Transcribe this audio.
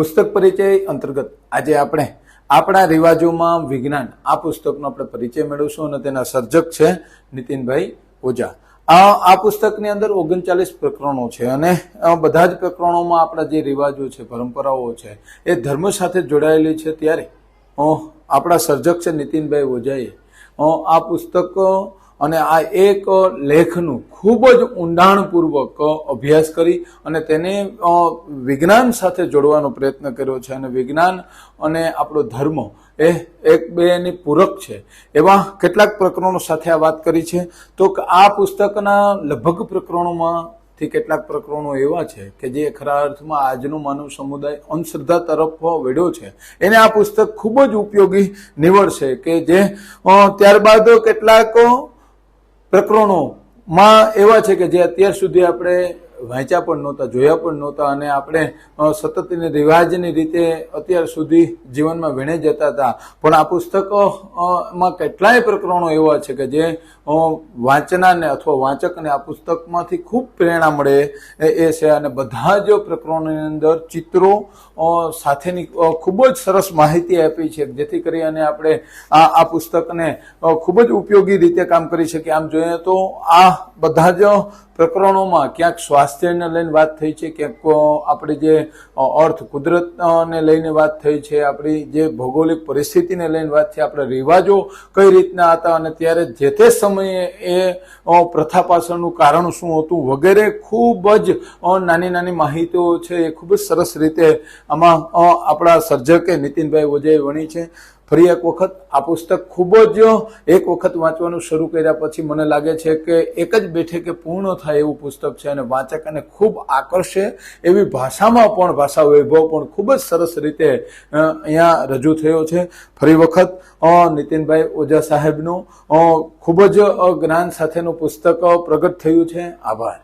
પુસ્તક પરિચય અંતર્ગત આજે આપણે આપણા રિવાજોમાં વિજ્ઞાન, આ પુસ્તકનો આપણે પરિચય મેળવશું અને તેના સર્જક છે નીતિનભાઈ ઓઝા. આ આ પુસ્તકની અંદર ઓગણચાલીસ પ્રકરણો છે અને બધા જ પ્રકરણોમાં આપણા જે રિવાજો છે, પરંપરાઓ છે, એ ધર્મ સાથે જોડાયેલી છે ત્યારે. આપણા સર્જક છે નીતિનભાઈ ઓઝાએ. આ પુસ્તક અને આ એક લેખનું ખૂબ જ ઊંડાણપૂર્વક અભ્યાસ કરી અને તેને વિજ્ઞાન સાથે જોડવાનો પ્રયત્ન કર્યો છે. અને વિજ્ઞાન અને આપણો ધર્મ એ એક બેની પૂરક છે. એવા કેટલાક પ્રકરણો સાથે આ વાત કરી છે. તો આ પુસ્તકના લગભગ પ્રકરણોમાં થી કેટલાક પ્રકરણો એવા છે કે જે ખરા અર્થમાં આજનો માનવ સમુદાય અંધશ્રદ્ધા તરફ વેડ્યો છે. એને આ પુસ્તક ખૂબ જ ઉપયોગી નીવડશે કે જે ત્યારબાદ કેટલાક પ્રકરણોમાં એવા છે કે જે અત્યાર સુધી આપણે વાંચ્યા પણ નહોતા, જોયા પણ નહોતા અને આપણે સતત રિવાજની રીતે અત્યાર સુધી જીવનમાં વીણે જતા હતા. પણ આ પુસ્તકો માં કેટલાય પ્રકરણો એવા છે કે જે વાંચનારને અથવા વાંચકને આ પુસ્તકમાંથી ખૂબ પ્રેરણા મળે એ છે. અને બધા જ પ્રકરણોની અંદર ચિત્રો સાથેની ખૂબ જ સરસ માહિતી આપી છે, જેથી કરી અને આપણે આ આ પુસ્તકને ખૂબ જ ઉપયોગી રીતે કામ કરી શકીએ. આમ જોઈએ તો આ બધા જ પ્રકરણોમાં ક્યાંક સ્વાસ્થ્યને લઈને વાત થઈ છે કે આપણે જે અર્થ કુદરતને લઈને વાત થઈ છે, આપણી જે ભૌગોલિક પરિસ્થિતિને લઈને વાત છે, આપણા રિવાજો કઈ રીતના હતા અને ત્યારે જે તે સમયે એ પ્રથા પાછળનું કારણ શું હતું વગેરે ખૂબ જ નાની નાની માહિતીઓ છે એ ખૂબ જ સરસ રીતે આમાં આપણા સર્જકે નીતિનભાઈ ઓજાએ વણી છે. ફરી એક વખત આ પુસ્તક ખૂબ જ એક વખત વાંચવાનું શરૂ કર્યા પછી મને લાગે છે કે એક જ બેઠકે પૂર્ણ થાય એવું પુસ્તક છે અને વાંચકને ખૂબ આકર્ષે એવી ભાષામાં પણ ભાષા વૈભવ પણ ખૂબ જ સરસ રીતે અહીંયા રજૂ થયો છે. ફરી વખત નીતિનભાઈ ઓઝા સાહેબનું ખૂબ જ જ્ઞાન સાથેનું પુસ્તક પ્રગટ થયું છે. આભાર.